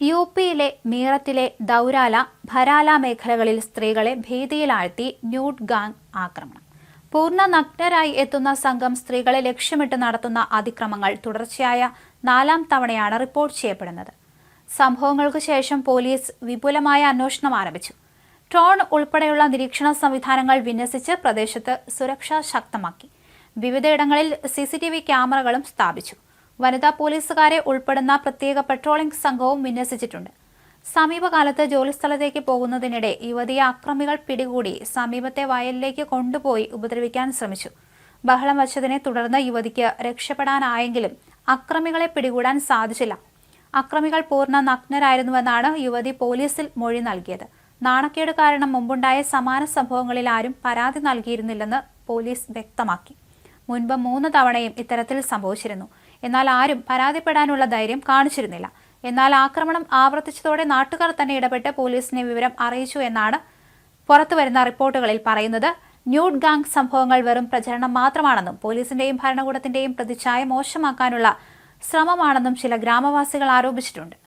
U പിയിലെ മീററ്റിലെ ദൗരാല ഭരാല മേഖലകളിൽ സ്ത്രീകളെ ഭീതിയിലാഴ്ത്തി ന്യൂഡ് ഗാങ് ആക്രമണം. പൂർണ നഗ്നരായി എത്തുന്ന സംഘം സ്ത്രീകളെ ലക്ഷ്യമിട്ട് നടത്തുന്ന അതിക്രമങ്ങൾ തുടർച്ചയായ നാലാം തവണയാണ് റിപ്പോർട്ട് ചെയ്യപ്പെടുന്നത്. സംഭവങ്ങൾക്ക് ശേഷം പോലീസ് വിപുലമായ അന്വേഷണം ആരംഭിച്ചു. ട്രോൺ ഉൾപ്പെടെയുള്ള നിരീക്ഷണ സംവിധാനങ്ങൾ വിന്യസിച്ച് പ്രദേശത്ത് സുരക്ഷ ശക്തമാക്കി. വിവിധയിടങ്ങളിൽ സി ക്യാമറകളും സ്ഥാപിച്ചു. വനിതാ പോലീസുകാരെ ഉൾപ്പെടുന്ന പ്രത്യേക പെട്രോളിംഗ് സംഘവും വിന്യസിച്ചിട്ടുണ്ട്. സമീപകാലത്ത് ജോലിസ്ഥലത്തേക്ക് പോകുന്നതിനിടെ യുവതിയെ അക്രമികൾ പിടികൂടി സമീപത്തെ വയലിലേക്ക് കൊണ്ടുപോയി ഉപദ്രവിക്കാൻ ശ്രമിച്ചു. ബഹളം വച്ചതിനെ തുടർന്ന് യുവതിക്ക് രക്ഷപ്പെടാനായെങ്കിലും അക്രമികളെ പിടികൂടാൻ സാധിച്ചില്ല. അക്രമികൾ പൂർണ നഗ്നരായിരുന്നുവെന്നാണ് യുവതി പോലീസിൽ മൊഴി നൽകിയത്. നാണക്കേട് കാരണം മുമ്പുണ്ടായ സമാന സംഭവങ്ങളിൽ ആരും പരാതി നൽകിയിരുന്നില്ലെന്ന് പോലീസ് വ്യക്തമാക്കി. മുൻപ് മൂന്ന് തവണയും ഇത്തരത്തിൽ സംഭവിച്ചിരുന്നു. എന്നാൽ ആരും പരാതിപ്പെടാനുള്ള ധൈര്യം കാണിച്ചിരുന്നില്ല. എന്നാൽ ആക്രമണം ആവർത്തിച്ചതോടെ നാട്ടുകാർ തന്നെ ഇടപെട്ട് പോലീസിനെ വിവരം അറിയിച്ചു എന്നാണ് പുറത്തുവരുന്ന റിപ്പോർട്ടുകളിൽ പറയുന്നത്. ന്യൂഡ് ഗാങ് സംഭവങ്ങൾ വെറും പ്രചരണം മാത്രമാണെന്നും പോലീസിന്റെയും ഭരണകൂടത്തിന്റെയും പ്രതിച്ഛായ മോശമാക്കാനുള്ള ശ്രമമാണെന്നും ചില ഗ്രാമവാസികൾ ആരോപിച്ചിട്ടുണ്ട്.